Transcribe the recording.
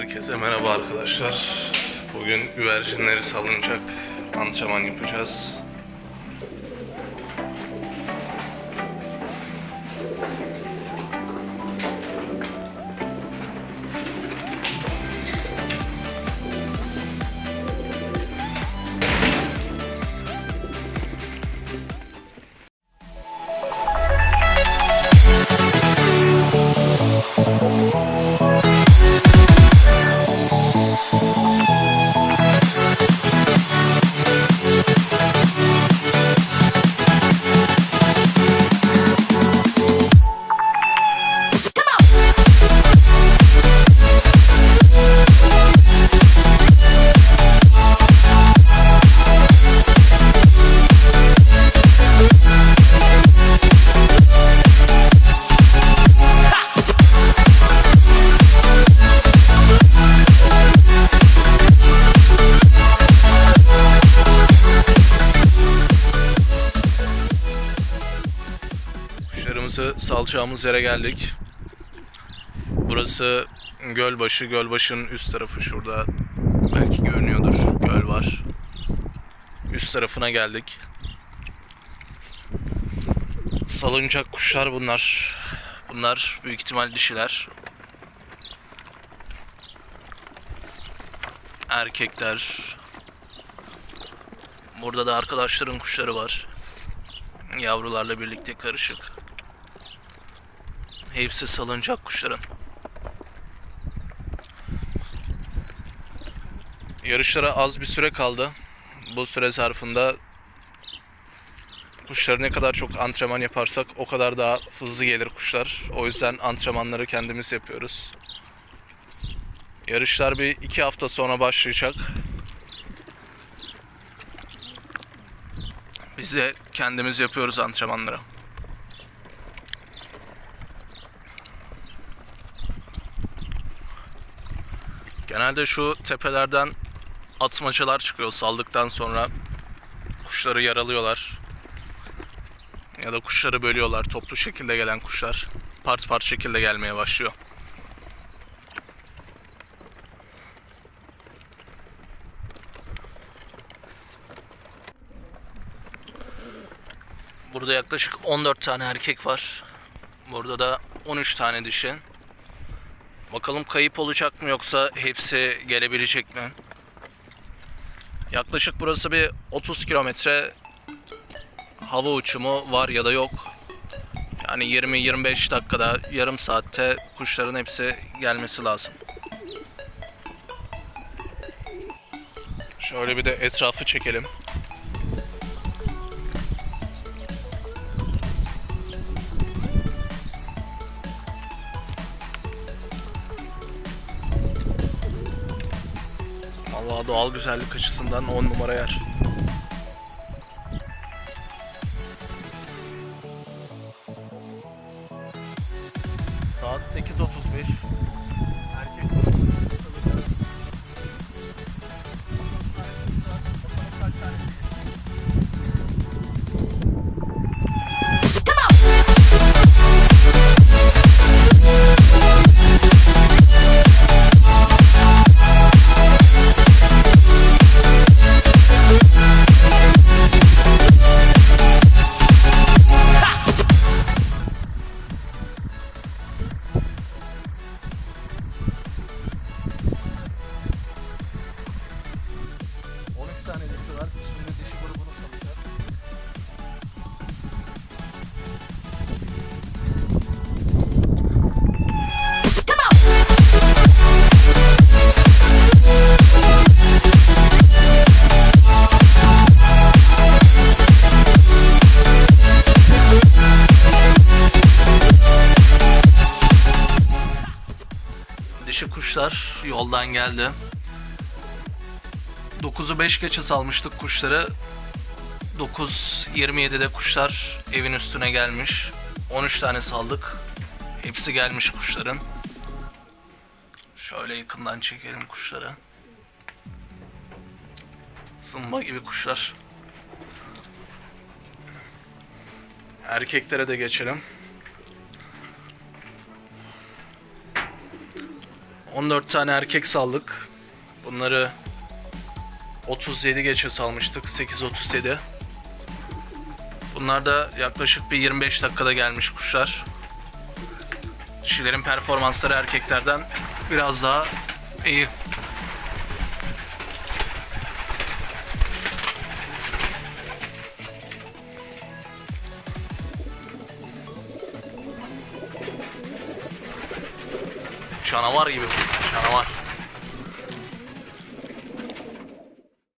Herkese merhaba arkadaşlar. Bugün güvercinleri salınacak antrenman yapacağız. Kuşlarımızı salacağımız yere geldik. Burası Gölbaşı. Gölbaşı'nın üst tarafı şurada. Belki görünüyordur. Göl var. Üst tarafına geldik. Salınacak kuşlar bunlar. Bunlar büyük ihtimal dişiler. Erkekler. Burada da arkadaşların kuşları var. Yavrularla birlikte karışık. Hepsi salıncak kuşların. Yarışlara az bir süre kaldı. Bu süre zarfında kuşları ne kadar çok antrenman yaparsak o kadar daha hızlı gelir kuşlar. O yüzden antrenmanları kendimiz yapıyoruz. Yarışlar bir iki hafta sonra başlayacak. Biz de kendimiz yapıyoruz antrenmanları. Genelde şu tepelerden atmacalar çıkıyor saldıktan sonra kuşları yaralıyorlar. Ya da kuşları bölüyorlar. Toplu şekilde gelen kuşlar part part şekilde gelmeye başlıyor. Burada yaklaşık 14 tane erkek var. Burada da 13 tane dişi. Bakalım kayıp olacak mı yoksa hepsi gelebilecek mi? Yaklaşık burası bir 30 kilometre hava uçumu var ya da yok. Yani 20-25 dakikada, yarım saatte kuşların hepsi gelmesi lazım. Şöyle bir de etrafı çekelim. Vallahi doğal güzellik açısından 10 numara yer. Saat 8.31. kuşlar yoldan geldi. 9'u 5 geçe salmıştık kuşları. 9.27'de kuşlar evin üstüne gelmiş. 13 tane saldık. Hepsi gelmiş kuşların. Şöyle yakından çekelim kuşları. Zımba gibi kuşlar. Erkeklere de geçelim. 14 tane erkek saldık. Bunları 37 geçe salmıştık. 8.37. Bunlar da yaklaşık bir 25 dakikada gelmiş kuşlar. Dişilerin performansları erkeklerden biraz daha iyi. Canavar gibi. Canavar.